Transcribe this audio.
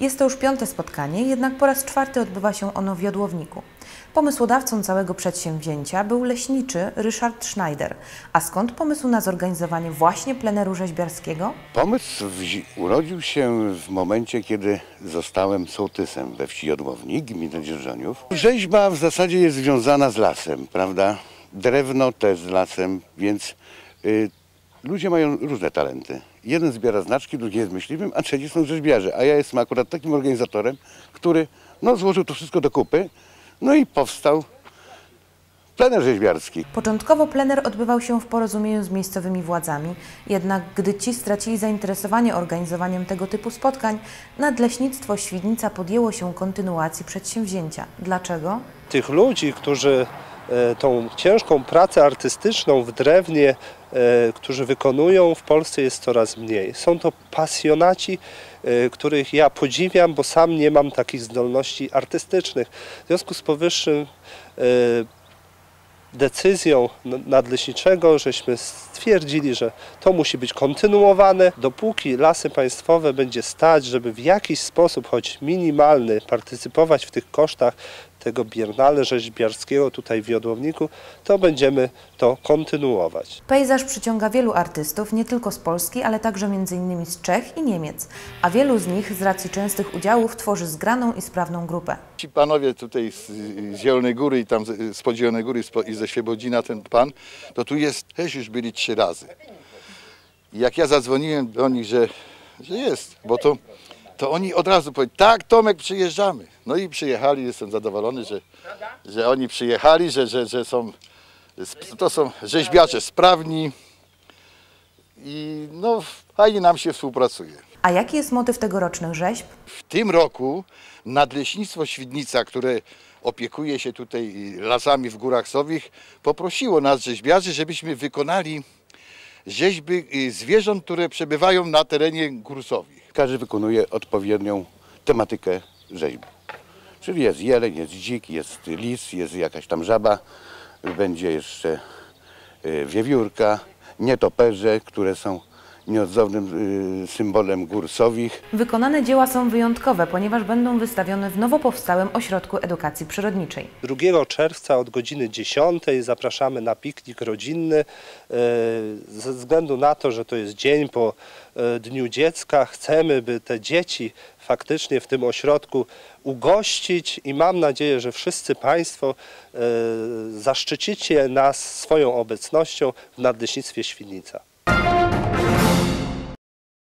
Jest to już piąte spotkanie, jednak po raz czwarty odbywa się ono w Jodłowniku. Pomysłodawcą całego przedsięwzięcia był leśniczy Ryszard Schneider. A skąd pomysł na zorganizowanie właśnie pleneru rzeźbiarskiego? Pomysł urodził się w momencie, kiedy zostałem sołtysem we wsi Jodłownik, gminy Dzierżoniów. Rzeźba w zasadzie jest związana z lasem, prawda? Drewno też z lasem, więc y, ludzie mają różne talenty. Jeden zbiera znaczki, drugi jest myśliwym, a trzeci są rzeźbiarze. A ja jestem akurat takim organizatorem, który no, złożył to wszystko do kupy, no i powstał plener rzeźbiarski. Początkowo plener odbywał się w porozumieniu z miejscowymi władzami, jednak gdy ci stracili zainteresowanie organizowaniem tego typu spotkań, Nadleśnictwo Świdnica podjęło się kontynuacji przedsięwzięcia. Dlaczego? tych ludzi, którzy tą ciężką pracę artystyczną w drewnie, e, którzy wykonują w Polsce jest coraz mniej. Są to pasjonaci, e, których ja podziwiam, bo sam nie mam takich zdolności artystycznych. W związku z powyższym e, decyzją nadleśniczego, żeśmy stwierdzili, że to musi być kontynuowane, dopóki lasy państwowe będzie stać, żeby w jakiś sposób, choć minimalny, partycypować w tych kosztach tego biernale rzeźbiarskiego tutaj w Jodłowniku, to będziemy to kontynuować. Pejzaż przyciąga wielu artystów, nie tylko z Polski, ale także m.in. z Czech i Niemiec, a wielu z nich z racji częstych udziałów tworzy zgraną i sprawną grupę. Ci panowie tutaj z, z Zielonej Góry i tam z- spod Zielonej Góry i ze Świebodzina, ten pan, to tu jest, też już byli trzy razy. I jak ja zadzwoniłem do nich, że, że jest, bo to, to oni od razu powiedzieli, tak Tomek przyjeżdżamy. No i przyjechali, jestem zadowolony, że, że oni przyjechali, że, że, że są, to są rzeźbiarze sprawni i no fajnie nam się współpracuje. A jaki jest motyw tegorocznych rzeźb? W tym roku Nadleśnictwo Świdnica, które opiekuje się tutaj lasami w Górach Sowich, poprosiło nas rzeźbiarzy, żebyśmy wykonali rzeźby y, zwierząt, które przebywają na terenie Gór Sowich. Każdy wykonuje odpowiednią tematykę rzeźby. Czyli jest jeleń, jest dzik, jest lis, jest jakaś tam żaba, będzie jeszcze y, wiewiórka, nietoperze, które są nieodzownym y, symbolem gór sowich. Wykonane dzieła są wyjątkowe, ponieważ będą wystawione w nowo powstałym Ośrodku Edukacji Przyrodniczej. 2 czerwca od godziny 10 zapraszamy na piknik rodzinny. E, Ze względu na to, że to jest dzień po e, Dniu Dziecka, chcemy, by te dzieci faktycznie w tym ośrodku ugościć i mam nadzieję, że wszyscy Państwo e, zaszczycicie nas swoją obecnością w Nadleśnictwie Świdnica.